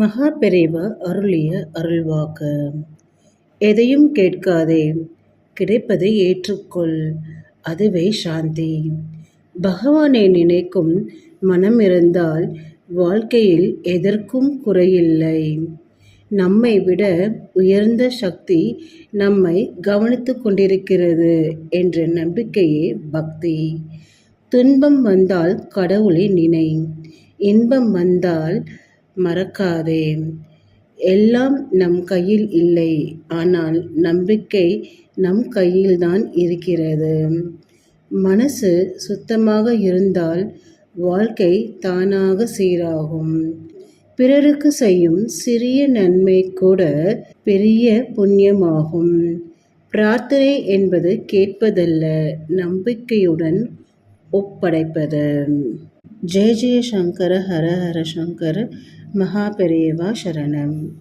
மகா பெரியவா அருளிய அருள்வாக்கு. எதையும் கேட்காதே கிடைப்பதை ஏற்றுக்கொள் அதுவே சாந்தி. பகவானை நினைக்கும் மனம் இருந்தால் வாழ்க்கையில் எதற்கும் குறையில்லை. நம்மை விட உயர்ந்த சக்தி நம்மை கவனித்து கொண்டிருக்கிறது என்ற நம்பிக்கையே பக்தி. துன்பம் வந்தால் கடவுளை நினை இன்பம் வந்தால் மறக்காதே. எல்லாம் நம் கையில் இல்லை. ஆனால் நம்பிக்கை நம் கையில்தான் இருக்கிறது. மனசு சுத்தமாக இருந்தால் வாழ்க்கை தானாக சீராகும். பிறருக்கு செய்யும் சிறிய நன்மை கூட பெரிய புண்ணியமாகும். பிரார்த்தனை என்பது கேட்பதல்ல நம்பிக்கையுடன் ஒப்படைப்பது. ஜெய ஜெய சங்கர ஹர ஹர சங்கர மகாபெரியவா சரணம்.